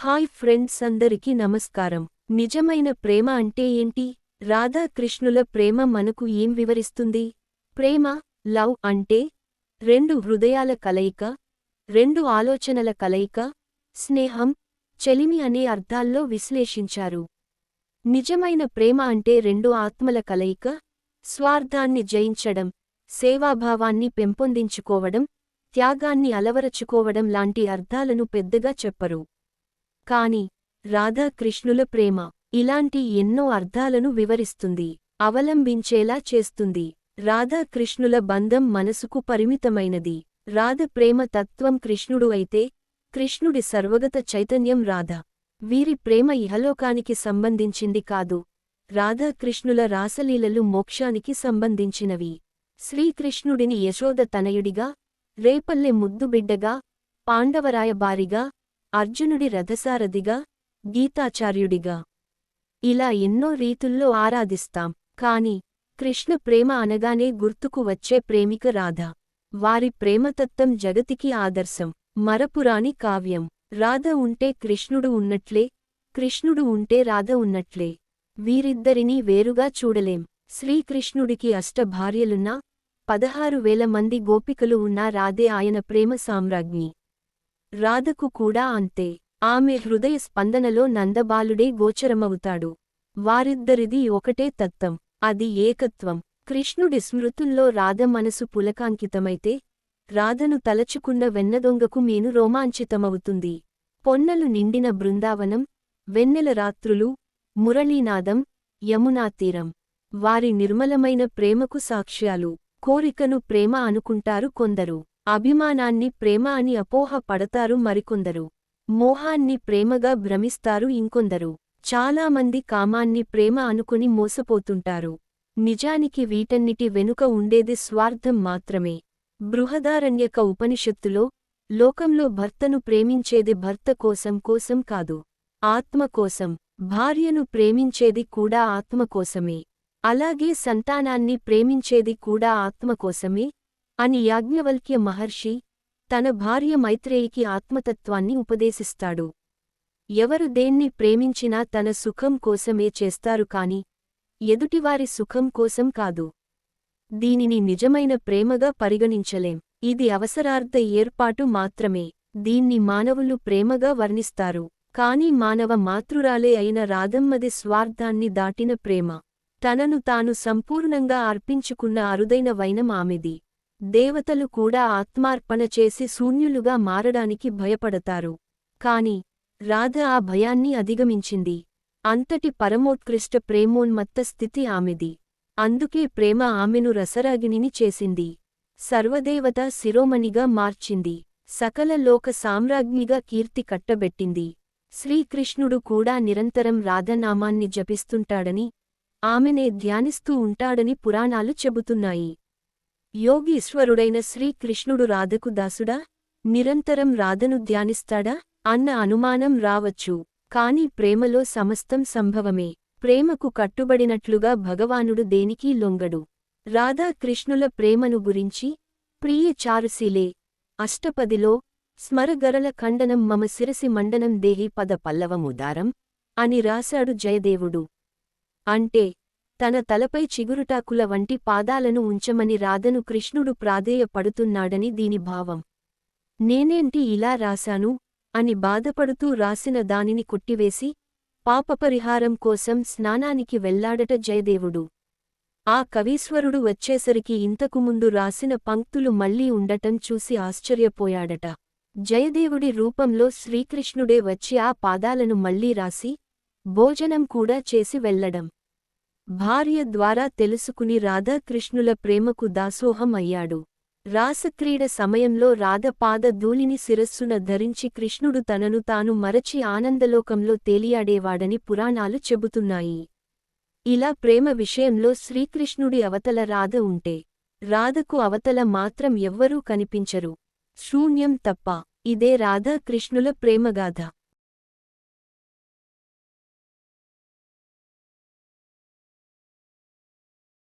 Hi friends అందరికీ నమస్కారం. నిజమైన ప్రేమ అంటే ఏంటి? రాధాకృష్ణుల ప్రేమ మనకు ఏం వివరిస్తుంది? ప్రేమ లవ్ అంటే రెండు హృదయాల కలయిక రెండు ఆలోచనల కలయిక స్నేహం చెలిమి అనే అర్థాల్లో విశ్లేషించారు. నిజమైన ప్రేమ అంటే రెండు ఆత్మల కలయిక స్వార్థాన్ని జయించడం సేవాభావాన్ని పెంపొందించుకోవడం త్యాగాన్ని అలవరచుకోవడం లాంటి అర్థాలను పెద్దగా చెప్పరు. కాని రాధాకృష్ణుల ప్రేమ ఇలాంటి ఎన్నో అర్థాలను వివరిస్తుంది అవలంబించేలా చేస్తుంది. రాధాకృష్ణుల బంధం మనసుకు పరిమితమైనది. రాధ ప్రేమ తత్వం కృష్ణుడు అయితే కృష్ణుడి సర్వగత చైతన్యం రాధ. వీరి ప్రేమ ఇహలోకానికి సంబంధించింది కాదు. రాధాకృష్ణుల రాసలీలలు మోక్షానికి సంబంధించినవి. శ్రీకృష్ణుడిని యశోద తనయుడిగా రేపల్లె ముద్దుబిడ్డగా పాండవరాయ బారిగా అర్జునుడి రథసారథిగా గీతాచార్యుడిగా. ఇలా ఎన్నో రీతుల్లో ఆరాధిస్తాం. కాని కృష్ణ ప్రేమ అనగానే గుర్తుకు వచ్చే ప్రేమిక రాధ. వారి ప్రేమతత్వం జగతికి ఆదర్శం. మరపురాని కావ్యం. రాధ ఉంటే కృష్ణుడు ఉన్నట్లే కృష్ణుడు ఉంటే రాధ ఉన్నట్లే. వీరిద్దరినీ వేరుగా చూడలేం. శ్రీకృష్ణుడికి అష్టభార్యలున్నా పదహారు వేల మంది గోపికలు ఉన్నా రాధే ఆయన ప్రేమ సామ్రాజ్ఞి. రాధకు కూడా అంతే. ఆమె హృదయ స్పందనలో నందబాలుడే గోచరమవుతాడు. వారిద్దరిది ఒకటే తత్వం. అది ఏకత్వం. కృష్ణుడి స్మృతుల్లో రాధ మనసు పులకాంకితమైతే రాధను తలచుకున్న వెన్నదొంగకు మేను రోమాంచితమవుతుంది. పొన్నలు నిండిన బృందావనం వెన్నెల రాత్రులు మురళీనాదం యమునాతీరం వారి నిర్మలమైన ప్రేమకు సాక్ష్యాలు. కోరికను ప్రేమ అనుకుంటారు కొందరు. అభిమానాన్ని ప్రేమ అని అపోహ పడతారు మరికొందరు. మోహాన్ని ప్రేమగా భ్రమిస్తారు ఇంకొందరు. చాలామంది కామాన్ని ప్రేమ అనుకుని మోసపోతుంటారు. నిజానికి వీటన్నిటి వెనుక ఉండేది స్వార్థం మాత్రమే. బృహదారణ్యక ఉపనిషత్తులో లోకంలో భర్తను ప్రేమించేది భర్త కోసం కోసం కాదు. ఆత్మ కోసం భార్యను ప్రేమించేది కూడా ఆత్మ కోసమే. అలాగే సంతానాన్ని ప్రేమించేది కూడా ఆత్మ కోసమే. అని యాజ్ఞవల్క్య మహర్షి తన భార్య మైత్రేయికి ఆత్మతత్వాన్ని ఉపదేశిస్తాడు. ఎవరు దేన్ని ప్రేమించినా తన సుఖం కోసమే చేస్తారు కాని ఎదుటివారి సుఖం కోసం కాదు. దీనిని నిజమైన ప్రేమగా పరిగణించలేం. ఇది అవసరార్థ ఏర్పాటు మాత్రమే. దీన్ని మానవులు ప్రేమగా వర్ణిస్తారు. కాని మానవ మాతృరాలే అయిన రాధమ్మది స్వార్థాన్ని దాటిన ప్రేమ. తనను తాను సంపూర్ణంగా అర్పించుకున్న అరుదైన వైనం ఆమెది. దేవతలు కూడా ఆత్మార్పణ చేసి శూన్యులుగా మారడానికి భయపడతారు. కాని రాధ ఆ భయాన్ని అధిగమించింది. అంతటి పరమోత్కృష్ట ప్రేమోన్మత్త స్థితి ఆమెది. అందుకే ప్రేమ ఆమెను రసరాగిణిని చేసింది. సర్వదేవత శిరోమణిగా మార్చింది. సకల లోక సామ్రాజ్ఞిగా కీర్తి కట్టబెట్టింది. శ్రీకృష్ణుడు కూడా నిరంతరం రాధనామాన్ని జపిస్తుంటాడని ఆమెనే ధ్యానిస్తూ ఉంటాడని పురాణాలు చెబుతున్నాయి. యోగీశ్వరుడైన శ్రీకృష్ణుడు రాధకు దాసుడా? నిరంతరం రాధను ధ్యానిస్తాడా? అన్న అనుమానం రావచ్చు. కాని ప్రేమలో సమస్తం సంభవమే. ప్రేమకు కట్టుబడినట్లుగా భగవానుడు దేనికీ లొంగడు? రాధాకృష్ణుల ప్రేమను గురించి ప్రియ చారుశీలే. అష్టపదిలో స్మరగరల ఖండనం మమ శిరసి మండనం దేహి పద పల్లవముదారం అని రాశాడు జయదేవుడు. అంటే తన తలపై చిగురుటాకుల వంటి పాదాలను ఉంచమని రాధను కృష్ణుడు ప్రాధేయపడుతున్నాడని దీని భావం. నేనేంటి ఇలా రాశాను అని బాధపడుతూ రాసిన దానిని కొట్టివేసి పాపపరిహారం కోసం స్నానానికి వెళ్ళాడట జయదేవుడు. ఆ కవీశ్వరుడు వచ్చేసరికి ఇంతకు ముందు రాసిన పంక్తులు మళ్ళీ ఉండటం చూసి ఆశ్చర్యపోయాడట. జయదేవుడి రూపంలో శ్రీకృష్ణుడే వచ్చి ఆ పాదాలను మళ్ళీ రాసి భోజనం కూడా చేసి వెళ్ళడం భార్య ద్వారా తెలుసుకుని రాధాకృష్ణుల ప్రేమకు దాసోహం అయ్యాడు. రాసక్రీడ సమయంలో రాధపాద ధూళిని శిరస్సున ధరించి కృష్ణుడు తనను తాను మరచి ఆనందలోకంలో తేలియాడేవాడని పురాణాలు చెబుతున్నాయి. ఇలా ప్రేమ విషయంలో శ్రీకృష్ణుడి అవతల రాధ ఉంటే రాధకు అవతల మాత్రం ఎవ్వరూ కనిపించరు. శూన్యం తప్ప ఇదే రాధాకృష్ణుల ప్రేమగాథ.